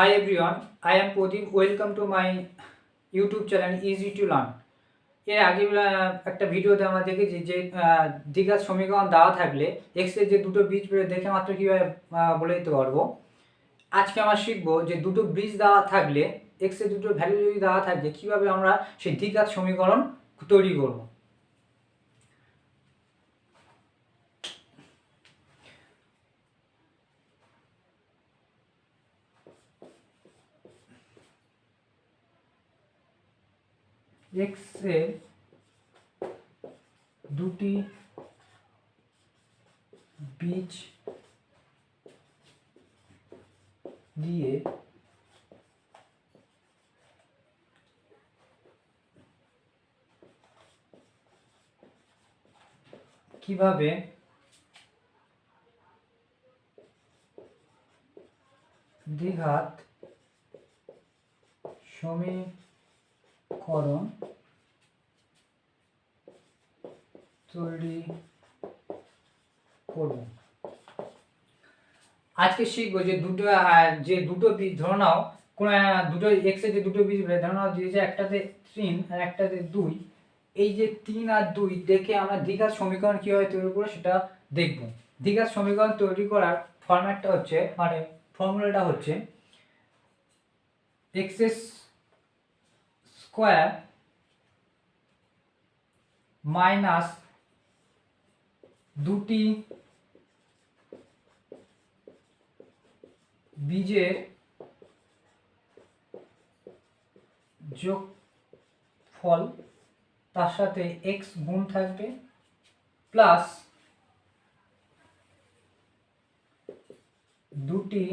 Hi everyone, I am Pradeep. Welcome to my YouTube channel Easy to Learn. এর আগে একটা ভিডিওতে আমরা দেখেছি যে দ্বিঘাত সমীকরণ দেওয়া থাকলে এক্সের যে দুটো বীজ বেরো দেখে মাত্র কীভাবে বলে দিতে পারব আজকে আমরা শিখব যে দুটো বীজ দেওয়া থাকলে এক্সের দুটো ভ্যালু যদি দেওয়া থাকে কীভাবে আমরা সেই দ্বিঘাত সমীকরণ তৈরি করব এক্সের দুটি বীজ দিয়ে কীভাবে দ্বিঘাত সমীকরণ তৈরি করব। আজকে শিখব যে দুটো যে দুটো বীজ, ধরে নাও, কোন দুটো এক্স যে দুটো বীজ ধরে নাও দিয়েছে একটাতে তিন আর একটাতে দুই, এই যে তিন আর দুই দেখে আমরা দীঘার সমীকরণ কীভাবে তৈরি করব সেটা দেখব। দীঘার সমীকরণ তৈরি করার ফর্ম্যাটটা হচ্ছে মানে ফর্মুলাটা হচ্ছে এক্স স্কোয়ার মাইনাস দুটি বীজের যোগফল তার সাথে এক্স গুণ থাকবে প্লাস দুটি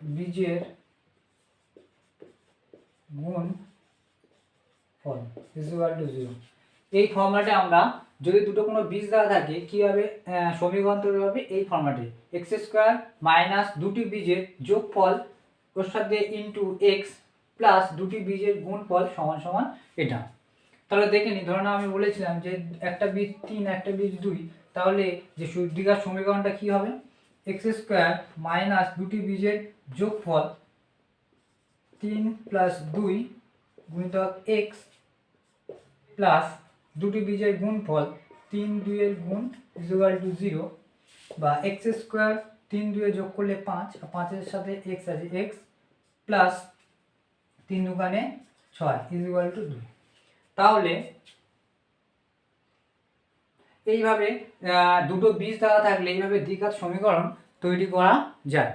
বীজের গুণ ফল ইজ ইকুয়াল টু জিরো এই ফর্ম্যাটে আমরা যদি দুটো কোনো বীজ দেওয়া থাকে কীভাবে সমীকরণ তৈরি হবে এই ফর্ম্যাটে এক্স স্কোয়ার মাইনাস দুটি বীজের যোগফল ওর সাথে ইন্টু এক্স প্লাস দুটি বীজের গুণফল সমান সমান এটা। তাহলে দেখে নি ধরুন আমি বলেছিলাম যে একটা বীজ তিন, একটা বীজ দুই, তাহলে যে সুদ্দিঘার সমীকরণটা কি হবে? এক্স স্কোয়ার মাইনাস দুটি বীজের যোগফল তিন প্লাস দুই গুণিতক এক্স প্লাস দুটি বীজের গুণফল তিন দুইয়ের গুণ ইজুয়াল টু জিরো বা এক্স স্কোয়ার তিন দুয়ে যোগ করলে পাঁচ পাঁচের সাথে এক্স আছে এক্স প্লাস তিন দোকানে ছয় ইজুয়াল টু দুই। তাহলে এইভাবে দুটো বীজ দেওয়া থাকলে এইভাবে দ্বিঘাত সমীকরণ তৈরি করা যায়।